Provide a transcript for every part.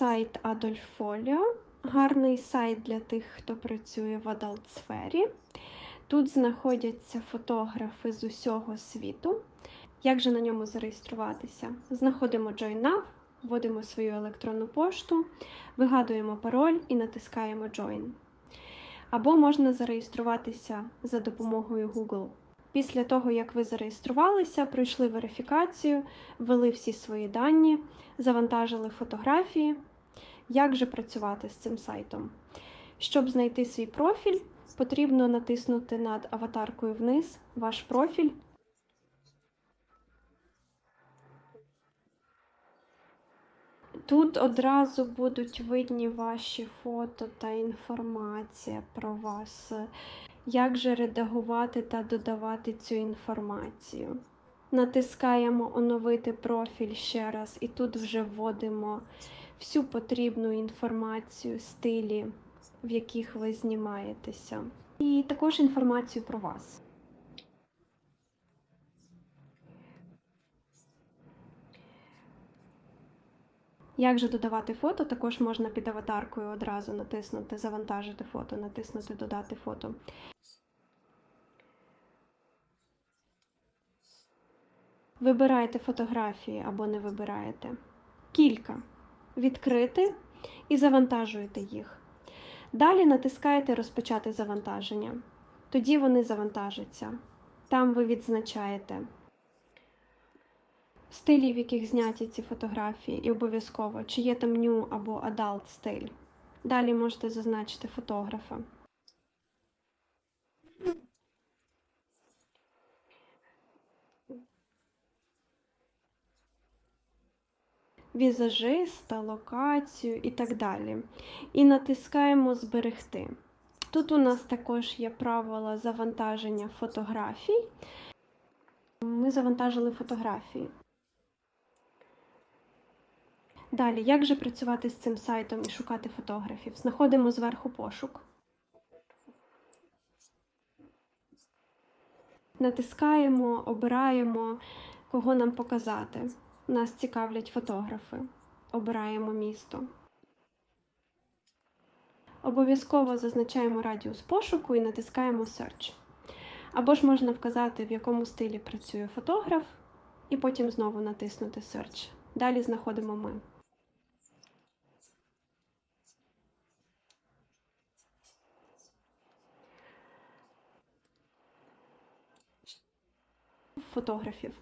сайт Adolfolio. Гарний сайт для тих, хто працює в адалт сфері. Тут знаходяться фотографи з усього світу. Як же на ньому зареєструватися? Знаходимо Join Now, вводимо свою електронну пошту, вигадуємо пароль і натискаємо Join. Або можна зареєструватися за допомогою Google. Після того, як ви зареєструвалися, пройшли верифікацію, ввели всі свої дані, завантажили фотографії. Як же працювати з цим сайтом? Щоб знайти свій профіль, потрібно натиснути над аватаркою вниз ваш профіль. Тут одразу будуть видні ваші фото та інформація про вас. Як же редагувати та додавати цю інформацію? Натискаємо оновити профіль ще раз, і тут вже вводимо всю потрібну інформацію, стилі, в яких ви знімаєтеся, і також інформацію про вас. Як же додавати фото? Також можна під аватаркою одразу натиснути Завантажити фото, натиснути Додати фото. Вибираєте фотографії або не вибираєте. Кілька. Відкрити і завантажуєте їх. Далі натискаєте Розпочати завантаження. Тоді вони завантажаться. Там ви відзначаєте стилі, в яких зняті ці фотографії, і обов'язково, чи є там ню або адалт стиль. Далі можете зазначити фотографа. Візажиста, локацію і так далі. І натискаємо Зберегти. Тут у нас також є правила завантаження фотографій. Ми завантажили фотографії. Далі, як же працювати з цим сайтом і шукати фотографів? Знаходимо зверху пошук. Натискаємо, обираємо, кого нам показати. Нас цікавлять фотографи. Обираємо місто. Обов'язково зазначаємо радіус пошуку і натискаємо Search. Або ж можна вказати, в якому стилі працює фотограф, і потім знову натиснути Search. Далі знаходимо ми. Фотографів.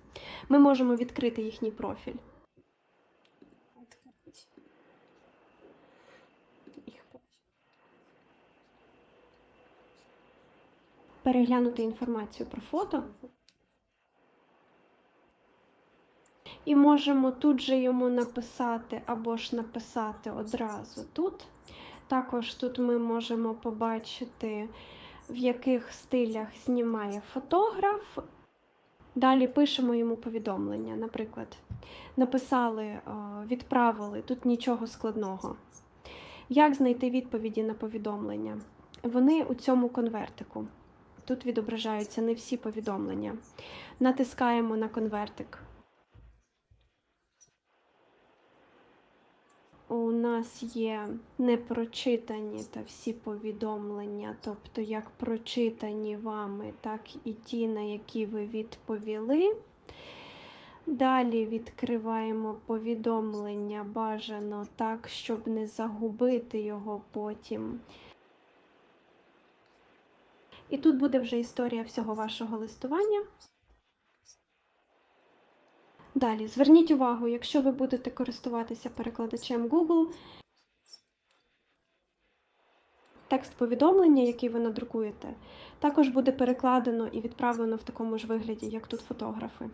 Ми можемо відкрити їхній профіль. Переглянути інформацію про фото. І можемо тут же йому написати або ж написати одразу тут. Також тут ми можемо побачити, в яких стилях знімає фотограф. Далі пишемо йому повідомлення. Наприклад, написали, відправили, тут нічого складного. Як знайти відповіді на повідомлення? Вони у цьому конвертику. Тут відображаються не всі повідомлення. Натискаємо на конвертик. У нас є непрочитані та всі повідомлення, тобто як прочитані вами, так і ті, на які ви відповіли. Далі відкриваємо повідомлення бажано так, щоб не загубити його потім. І тут буде вже історія всього вашого листування. Далі, зверніть увагу, якщо ви будете користуватися перекладачем Google, текст повідомлення, який ви надрукуєте, також буде перекладено і відправлено в такому ж вигляді, як тут фотографи.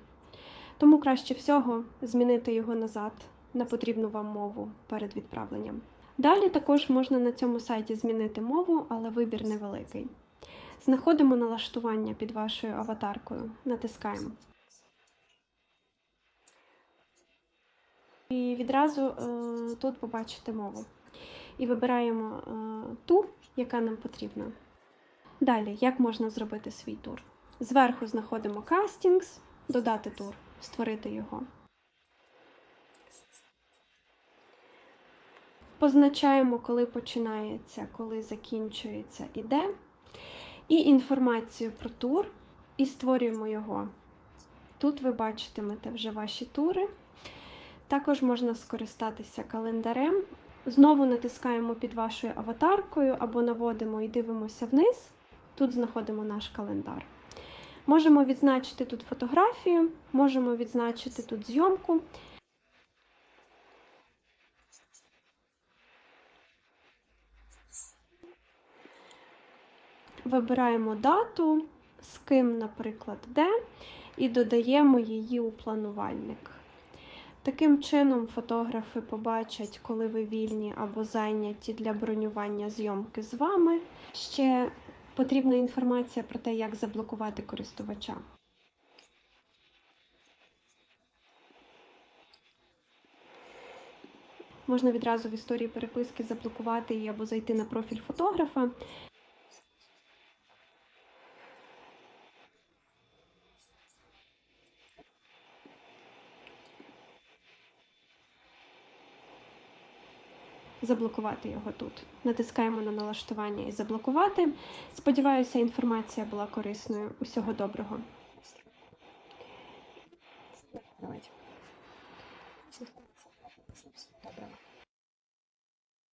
Тому краще всього змінити його назад на потрібну вам мову перед відправленням. Далі також можна на цьому сайті змінити мову, але вибір невеликий. Знаходимо налаштування під вашою аватаркою, натискаємо. І відразу е, тут побачите мову. І вибираємо е, ту, яка нам потрібна. Далі, як можна зробити свій тур? Зверху знаходимо Castings, додати тур, створити його. Позначаємо, коли починається, коли закінчується і де. І інформацію про тур, і створюємо його. Тут ви бачитимете вже ваші тури. Також можна скористатися календарем. Знову натискаємо під вашою аватаркою або наводимо і дивимося вниз. Тут знаходимо наш календар. Можемо відзначити тут фотографію, можемо відзначити тут зйомку. Вибираємо дату, з ким, наприклад, де, і додаємо її у планувальник. Таким чином, фотографи побачать, коли ви вільні або зайняті для бронювання зйомки з вами. Ще потрібна інформація про те, як заблокувати користувача. Можна відразу в історії переписки заблокувати її або зайти на профіль фотографа. Заблокувати його тут. Натискаємо на налаштування і заблокувати. Сподіваюся, інформація була корисною. Усього доброго.